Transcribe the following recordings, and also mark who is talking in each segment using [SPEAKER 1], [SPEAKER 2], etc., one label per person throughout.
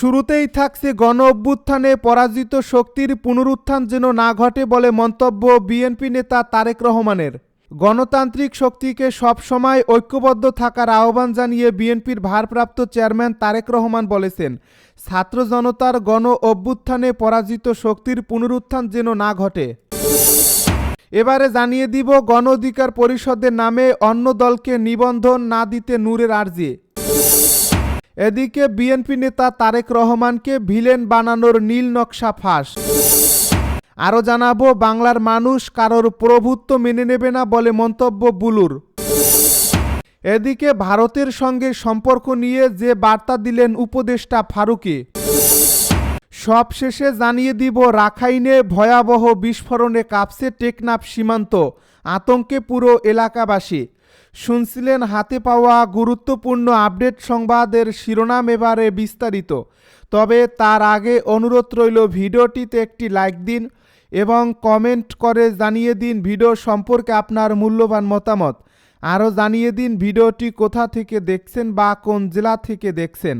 [SPEAKER 1] শুরুতেই থাকছে গণ অভ্যুত্থানে পরাজিত শক্তির পুনরুত্থান যেন না ঘটে বলে মন্তব্য বিএনপি নেতা তারেক রহমানের। গণতান্ত্রিক শক্তিকে সবসময় ঐক্যবদ্ধ থাকার আহ্বান জানিয়ে বিএনপির ভারপ্রাপ্ত চেয়ারম্যান তারেক রহমান বলেছেন, ছাত্র জনতার গণ অভ্যুত্থানে পরাজিত শক্তির পুনরুত্থান যেন না ঘটে। এবারে জানিয়ে দিব গণ অধিকার পরিষদের নামে অন্য দলকে নিবন্ধন না দিতে নূরের আর্জি। এদিকে বিএনপি নেতা তারেক রহমানকে ভিলেন বানানোর নীল নকশা ফাঁস। আরও জানাব, বাংলার মানুষ কারোর প্রভুত্ব মেনে নেবে না বলে মন্তব্য বুলুর। এদিকে ভারতের সঙ্গে সম্পর্ক নিয়ে যে বার্তা দিলেন উপদেষ্টা ফারুকি। সবশেষে জানিয়ে দিব, রাখাইনে ভয়াবহ বিস্ফোরণে কাঁপছে টেকনাফ সীমান্ত, আতঙ্কে পুরো এলাকাবাসী। শুনছিলেন হাতে পাওয়া গুরুত্বপূর্ণ আপডেট সংবাদের শিরোনাম এবারে বিস্তারিত। তবে তার আগে অনুরোধ রইল ভিডিওটিতে একটি লাইক দিন এবং কমেন্ট করে জানিয়ে দিন ভিডিও সম্পর্কে আপনার মূল্যবান মতামত। আরও জানিয়ে দিন ভিডিওটি কোথা থেকে দেখছেন বা কোন জেলা থেকে দেখছেন।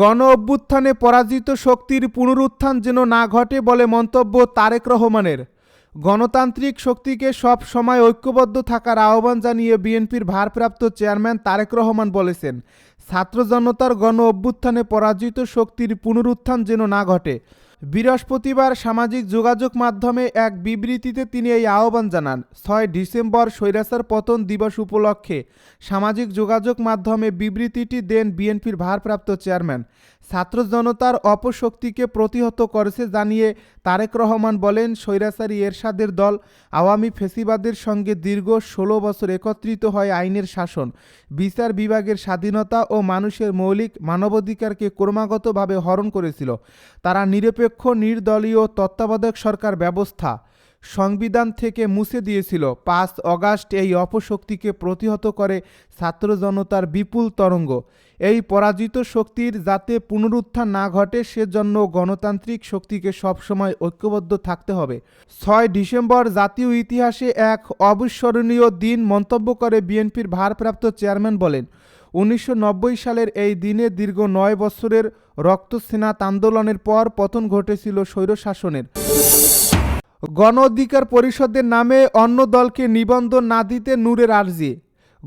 [SPEAKER 1] গণ অভ্যুত্থানে পরাজিত শক্তির পুনরুত্থান যেন না ঘটে বলে মন্তব্য তারেক রহমানের। গণতান্ত্রিক শক্তিকে সব সময় ঐক্যবদ্ধ থাকার আহ্বান জানিয়ে বিএনপির ভারপ্রাপ্ত চেয়ারম্যান তারেক রহমান বলেছেন, ছাত্র জনতার গণ অভ্যুত্থানে পরাজিত শক্তির পুনরুত্থান যেন না ঘটে। বৃহস্পতিবার সামাজিক যোগাযোগ মাধ্যমে এক বিবৃতিতে তিনি এই আহ্বান জানান। ছয় ডিসেম্বর স্বৈরাচার পতন দিবস উপলক্ষে সামাজিক যোগাযোগ মাধ্যমে বিবৃতিটি দেন বিএনপির ভারপ্রাপ্ত চেয়ারম্যান। ছাত্র জনতার অপশক্তিকে প্রতিহত করেছে জানিয়ে তারেক রহমান বলেন, স্বৈরাচারী এরশাদের দল আওয়ামী ফেসিবাদের সঙ্গে দীর্ঘ ষোলো বছর একত্রিত হয় আইনের শাসন, বিচার বিভাগের স্বাধীনতা ও মানুষের মৌলিক মানবাধিকারকে ক্রমাগতভাবে হরণ করেছিল। তারা নিরপেক্ষ নির্দলীয়, তত্ত্বাবধায়ক সরকার ব্যবস্থা সংবিধান থেকে মুছে দিয়েছিল। পাঁচ অগাস্ট এই অপশক্তিকে প্রতিহত করে ছাত্র জনতার বিপুল তরঙ্গ। এই পরাজিত শক্তির যাতে পুনরুত্থান না ঘটে, সেজন্য গণতান্ত্রিক শক্তিকে সবসময় ঐক্যবদ্ধ থাকতে হবে। ছয় ডিসেম্বর জাতীয় ইতিহাসে এক অবিস্মরণীয় দিন মন্তব্য করে বিএনপির ভারপ্রাপ্ত চেয়ারম্যান বলেন উনিশশো নব্বই সালের এই দিনে দীর্ঘ নয় বছরের রক্তসেনাত আন্দোলনের পর পতন ঘটেছিল স্বৈরশাসনের। গণ অধিকার পরিষদের নামে অন্য দলকে নিবন্ধন না দিতে নূরের আর্জি।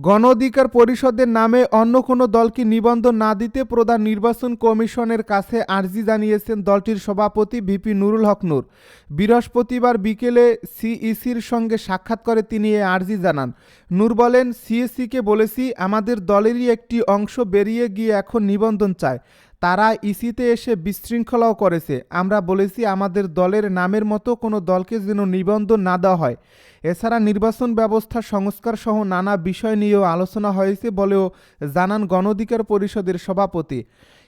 [SPEAKER 1] গণ অধিকার পরিষদের নামে অন্য কোনো দলকে নিবন্ধন না দিতে প্রধান নির্বাচন কমিশনের কাছে আর্জি জানিয়েছেন দলটির সভাপতি ভিপি নুরুল হক নূর। বৃহস্পতিবার বিকেলে সিইসির সঙ্গে সাক্ষাৎ করে তিনি এ আর্জি জানান। নূর বলেন সিএসিকে বলেছি, আমাদের দলেরই একটি অংশ বেরিয়ে গিয়ে এখন নিবন্ধন চায়। তারা ইসিতে এসে বিশৃঙ্খলাও করেছে। আমরা বলেছি, আমাদের দলের নামের মতো কোনো দলকে যেন নিবন্ধন না দেওয়া হয়। এছাড়া নির্বাচন ব্যবস্থা সংস্কার সহ নানা বিষয় নিয়েও আলোচনা হয়েছে বলেও জানান গণ অধিকার পরিষদের সভাপতি।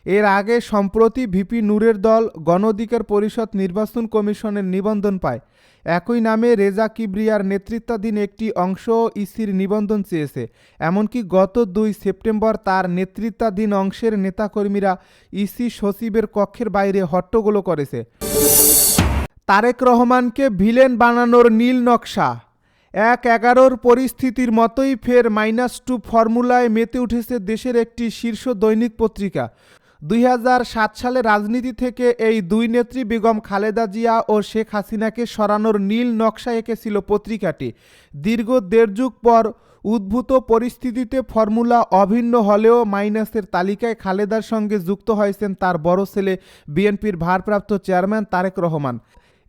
[SPEAKER 1] এর আগে সম্প্রতি ভিপি নূরের দল গণ অধিকার পরিষদ নির্বাচন কমিশনের নিবন্ধন পায়। একই নামে রেজা কিবরিয়ার নেতৃত্বাধীন একটি অংশ ইসির নিবন্ধন চেয়েছে। এমনকি গত দুই সেপ্টেম্বর তার নেতৃত্বাধীন অংশের নেতাকর্মীরা ইসি সচিবের কক্ষের বাইরে হট্টগোল করেছে। তারেক রহমানকে ভিলেন বানানোর নীল নকশা। এক এগারোর পরিস্থিতির মতোই ফের মাইনাস টু ফর্মুলায় মেতে উঠেছে দেশের একটি শীর্ষ দৈনিক পত্রিকা। দুই হাজার সাত সালে রাজনীতি থেকে এই দুই নেত্রী বেগম খালেদা জিয়া ও শেখ হাসিনাকে সরানোর নীল নকশা এঁকেছিল পত্রিকাটি। দীর্ঘ দেড় যুগ পর উদ্ভূত পরিস্থিতিতে ফর্মুলা অভিন্ন হলেও মাইনাসের তালিকায় খালেদার সঙ্গে যুক্ত হয়েছেন তার বড় ছেলে বিএনপির ভারপ্রাপ্ত চেয়ারম্যান তারেক রহমান।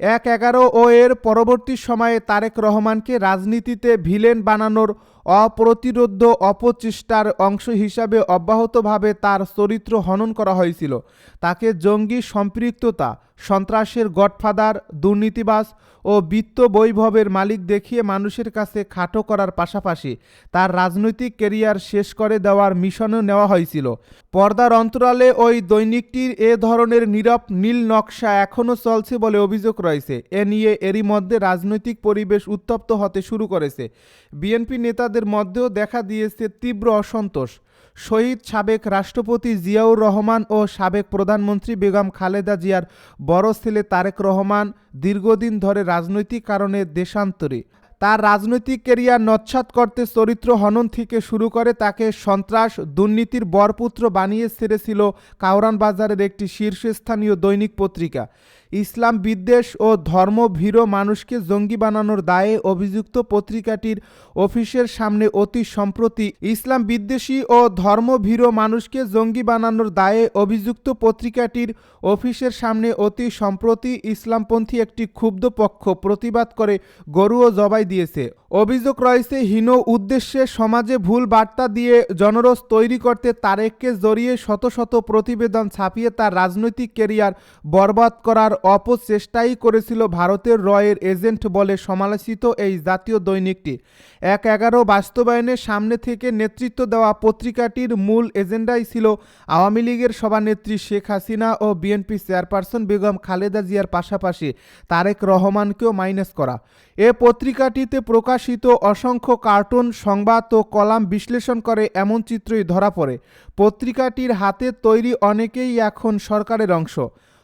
[SPEAKER 1] এক এগারো ও এর পরবর্তী সময়ে তারেক রহমানকে রাজনীতিতে ভিলেন বানানোর অপ্রতিরোধ্য অপচেষ্টার অংশ হিসাবে অব্যাহতভাবে তার চরিত্র হনন করা হয়েছিল। তাকে জঙ্গি সম্পৃক্ততা, সন্ত্রাসের গডফাদার দুর্নীতিবাস ও বিত্ত বৈভবের মালিক দেখিয়ে মানুষের কাছে খাটো করার পাশাপাশি তার রাজনৈতিক কেরিয়ার শেষ করে দেওয়ার মিশনও নেওয়া হয়েছিল। পর্দার অন্তরালে ওই দৈনিকটির এ ধরনের নীরব, নীল নকশা এখনও চলছে বলে অভিযোগ রয়েছে। এ নিয়ে এরই মধ্যে রাজনৈতিক পরিবেশ উত্তপ্ত হতে শুরু করেছে। বিএনপি নেতাদের মধ্যেও দেখা দিয়েছে তীব্র অসন্তোষ। শহীদ সাবেক রাষ্ট্রপতি জিয়াউর রহমান ও সাবেক প্রধানমন্ত্রী বেগম খালেদা জিয়ার বড় ছেলে তারেক রহমান দীর্ঘদিন ধরে রাজনৈতিক কারণে দেশান্তরে। তার রাজনৈতিক কেরিয়ার নচ্ছাত করতে চরিত্র হনন থেকে শুরু করে তাকে সন্ত্রাস, দুর্নীতির বরপুত্র বানিয়ে ছেড়েছিল কাউরান বাজারের একটি শীর্ষস্থানীয় দৈনিক পত্রিকা। ইসলাম বিদ্বেষ ও ধর্মভীরু মানুষকে জঙ্গি বানানোর দায়ে অভিযুক্ত পত্রিকাটির অফিসের সামনে অতি সম্প্রতি ইসলাম বিদ্বেষী ও ধর্মভীরু মানুষকে জঙ্গি বানানোর দায়ে অভিযুক্ত পত্রিকাটির অফিসের সামনে অতি সম্প্রতি ইসলামপন্থী একটি ক্ষুব্ধ পক্ষ প্রতিবাদ করে গরুও জবাই দিয়েছে। অভিযোগ রয়েছে, হীন উদ্দেশ্যে সমাজে ভুল বার্তা দিয়ে জনরস তৈরি করতে তারেককে জড়িয়ে শত শত প্রতিবেদন ছাপিয়ে তার রাজনৈতিক কেরিয়ার বরবাদ করার অপচেষ্টাই করেছিল ভারতের রয়ের এজেন্ট বলে সমালোচিত এই জাতীয় দৈনিকটি। এক এগারো বাস্তবায়নের সামনে থেকে নেতৃত্ব দেওয়া পত্রিকাটির মূল এজেন্ডাই ছিল আওয়ামী লীগের সভানেত্রী শেখ হাসিনা ও বিএনপি চেয়ারপারসন বেগম খালেদা জিয়ার পাশাপাশি তারেক রহমানকেও মাইনাস করা। এ পত্রিকাটিতে প্রকাশিত অসংখ্য কার্টুন, সংবাদ ও কলাম বিশ্লেষণ করে এমন চিত্রই ধরা পড়ে। পত্রিকাটির হাতে তৈরি অনেকেই এখন সরকারের অংশ।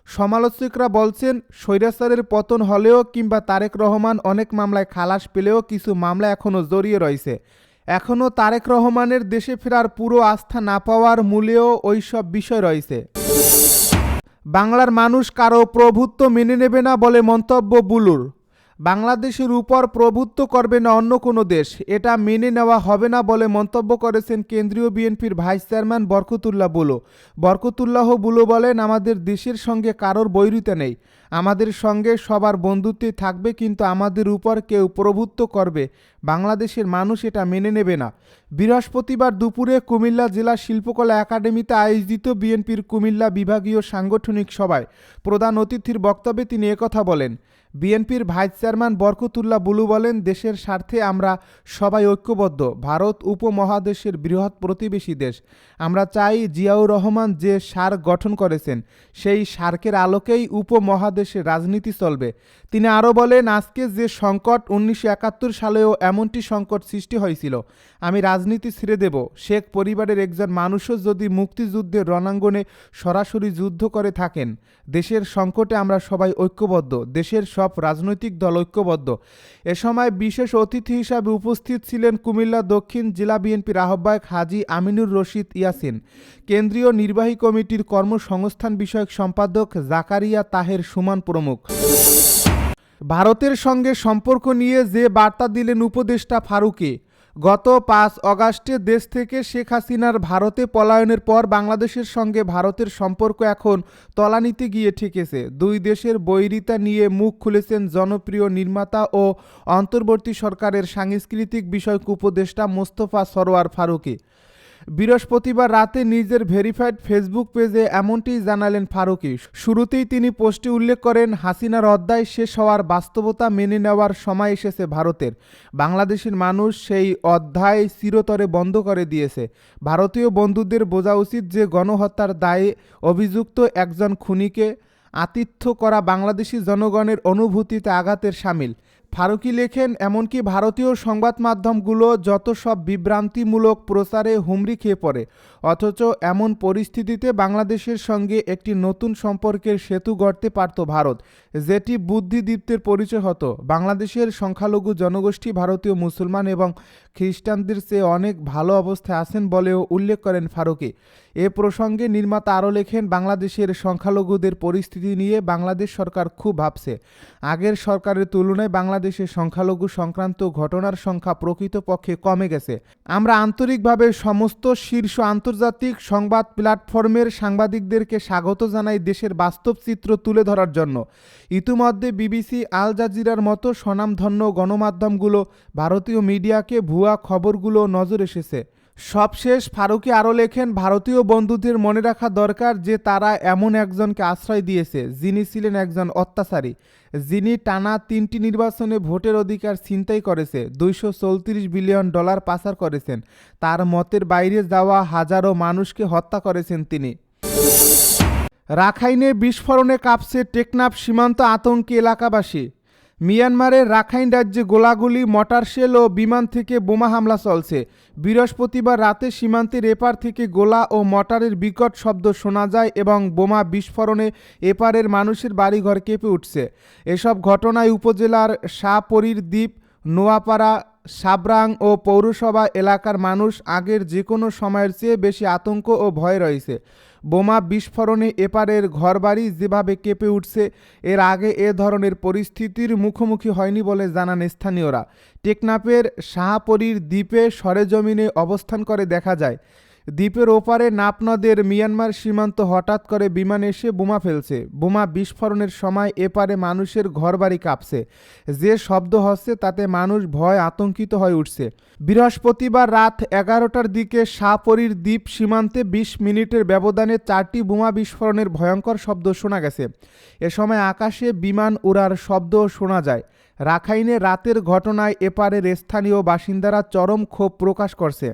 [SPEAKER 1] সমালোচকরা বলছেন, স্বৈরাচারের পতন হলেও কিংবা তারেক রহমান অনেক মামলায় খালাস পেলেও কিছু মামলা এখনও জড়িয়ে রয়েছে। এখনও তারেক রহমানের দেশে ফেরার পুরো আস্থা না পাওয়ার মূলেও ওইসব বিষয় রয়েছে। বাংলার মানুষ কারও প্রভুত্ব মেনে নেবে না বলে মন্তব্য বুলুর। বাংলাদেশের উপর প্রভুত্ব করবে না অন্য কোনো দেশ। এটা মেনে নেওয়া হবে না বলে মন্তব্য করেছেন কেন্দ্রীয় বিএনপির ভাইস চেয়ারম্যান বরকতুল্লাহ বুলো। বরকতুল্লাহ বুলো বলেন, আমাদের দেশের সঙ্গে কারোর বৈরিতা নেই। আমাদের সঙ্গে সবার বন্ধুত্বই থাকবে, কিন্তু আমাদের উপর কেউ প্রভুত্ব করবে। বাংলাদেশের মানুষ এটা মেনে নেবে না। বৃহস্পতিবার দুপুরে কুমিল্লা জেলা শিল্পকলা একাডেমিতে আয়োজিত বিএনপির কুমিল্লা বিভাগীয় সাংগঠনিক সভায় প্রধান অতিথির বক্তব্যে তিনি একথা বলেন বিএনপির ভাইস চেয়ারম্যান বরকতুল্লাহ বুলু বলেন, দেশের স্বার্থে আমরা সবাই ঐক্যবদ্ধ। ভারত উপমহাদেশের বৃহৎ প্রতিবেশী দেশ। আমরা চাই জিয়াউর রহমান যে সার গঠন করেছেন, সেই সার্কের আলোকেই উপমহাদেশের রাজনীতি চলবে। তিনি আরও বলেন, আজকে যে সংকট উনিশশো একাত্তর সালেও এমনটি সংকট সৃষ্টি হয়েছিল, আমি রাজনীতি ছেড়ে দেব। শেখ পরিবারের একজন মানুষও যদি মুক্তিযুদ্ধের রণাঙ্গনে সরাসরি যুদ্ধ করে থাকেন, দেশের সংকটে আমরা সবাই ঐক্যবদ্ধ। দেশের সব রাজনৈতিক দল ঐক্যবদ্ধ। এ সময় বিশেষ অতিথি হিসাবে উপস্থিত ছিলেন কুমিল্লা দক্ষিণ জেলা বিএনপির আহ্বায়ক হাজি আমিনুর রশিদ ইয়াসিন, কেন্দ্রীয় নির্বাহী কমিটির কর্মসংস্থান বিষয়ক সম্পাদক জাকারিয়া তাহের সুমান প্রমুখ। ভারতের সঙ্গে সম্পর্ক নিয়ে যে বার্তা দিলেন উপদেষ্টা ফারুকি গত পাঁচ অগাস্টে দেশ থেকে শেখ হাসিনার ভারতে পলায়নের পর বাংলাদেশের সঙ্গে ভারতের সম্পর্ক এখন তলানিতে গিয়ে ঠেকেছে। দুই দেশের বৈরিতা নিয়ে মুখ খুলেছেন জনপ্রিয় নির্মাতা ও অন্তর্বর্তী সরকারের সাংস্কৃতিক বিষয়ক উপদেষ্টা মোস্তফা সরোয়ার ফারুকি। বৃহস্পতিবার রাতে নিজের ভেরিফাইড ফেসবুক পেজে এমনটি জানালেন ফারুকি। শুরুতেই তিনি পোস্টে উল্লেখ করেন, হাসিনার অধ্যায় শেষ হওয়ার বাস্তবতা মেনে নেওয়ার সময় এসেছে ভারতের। বাংলাদেশের মানুষ সেই অধ্যায় চিরতরে বন্ধ করে দিয়েছে। ভারতীয় বন্ধুদের বোঝা উচিত যে গণহত্যার দায়ে অভিযুক্ত একজন খুনিকে আতিথ্য করা বাংলাদেশি জনগণের অনুভূতিতে আঘাতের সামিল। ফারুকি লেখেন, এমনকি ভারতীয় সংবাদ মাধ্যমগুলো যত সব বিভ্রান্তিমূলক প্রচারে হুমড়ি খেয়ে পড়ে, অথচ এমন পরিস্থিতিতে বাংলাদেশের সঙ্গে একটি নতুন সম্পর্কের সেতু গড়তে পারত ভারত। যেটি বুদ্ধিদীপ্তের পরিচয় হতো। বাংলাদেশের সংখ্যালঘু জনগোষ্ঠী ভারতীয় মুসলমান এবং খ্রিস্টানদের চেয়ে অনেক ভালো অবস্থায় আছেন বলেও উল্লেখ করেন ফারুকি। এ প্রসঙ্গে নির্মাতা আরও লেখেন, বাংলাদেশের সংখ্যালঘুদের পরিস্থিতি নিয়ে বাংলাদেশ সরকার খুব ভাবছে। আগের সরকারের তুলনায় বাংলাদেশের সংখ্যালঘু সংক্রান্ত ঘটনার সংখ্যা প্রকৃতপক্ষে কমে গেছে। আমরা আন্তরিকভাবে সমস্ত শীর্ষ আন্তর্জাতিক সংবাদ প্ল্যাটফর্মের সাংবাদিকদেরকে স্বাগত জানাই দেশের বাস্তব চিত্র তুলে ধরার জন্য। ইতিমধ্যে বিবিসি, আল জাজিরার মতো স্বনামধন্য গণমাধ্যমগুলো ভারতীয় মিডিয়াকে ভুয়া খবরগুলো নজর এসেছে। সবশেষ ফারুকি আরও লেখেন, ভারতীয় বন্ধুদের মনে রাখা দরকার যে তারা এমন একজনকে আশ্রয় দিয়েছে, যিনি ছিলেন একজন অত্যাচারী। যিনি টানা তিনটি নির্বাচনে ভোটের অধিকার ছিনতাই করেছে, দুইশো চৌত্রিশ বিলিয়ন ডলার পাচার করেছেন। তার মতের বাইরে যাওয়া হাজারো মানুষকে হত্যা করেছেন তিনি। রাখাইনে বিস্ফোরণে কাঁপছে টেকনাফ সীমান্ত আতঙ্কে এলাকাবাসী। মিয়ানমারের রাখাইন রাজ্যে গোলাগুলি, মটার শেল ও বিমান থেকে বোমা হামলা চলছে। বৃহস্পতিবার রাতে সীমান্তের এপার থেকে গোলা ও মটারের বিকট শব্দ শোনা যায় এবং বোমা বিস্ফোরণে এপারের মানুষের বাড়িঘর কেঁপে উঠছে। এসব ঘটনায় উপজেলার শাহপরীর দ্বীপ, নোয়াপাড়া, সাবরাং ও পৌরসভা এলাকার মানুষ আগের যে কোনো সময়ের চেয়ে বেশি আতঙ্ক ও ভয় রয়েছে। বোমা বিস্ফোরণে এপারের ঘরবাড়ি যেভাবে কেঁপে উঠছে, এর আগে এ ধরনের পরিস্থিতির মুখোমুখি হয়নি বলে জানান স্থানীয়রা। টেকনাপের শাহাপরীর দ্বীপে সরেজমিনে অবস্থান করে দেখা যায় দ্বীপের ওপারে নাপনদের মিয়ানমার সীমান্ত হঠাৎ করে বিমান এসে বোমা ফেলছে। বোমা বিস্ফোরণের সময় এপারে মানুষের ঘরবাড়ি কাঁপছে। যে শব্দ হচ্ছে তাতে মানুষ ভয় আতঙ্কিত হয়ে উঠছে। বৃহস্পতিবার রাত এগারোটার দিকে শাহপরীর দ্বীপ সীমান্তে বিশ মিনিটের ব্যবধানে চারটি বোমা বিস্ফোরণের ভয়ঙ্কর শব্দ শোনা গেছে। এ সময় আকাশে বিমান উড়ার শব্দও শোনা যায়। রাখাইনে রাতের ঘটনায় এপারের স্থানীয় বাসিন্দারা চরম ক্ষোভ প্রকাশ করছে।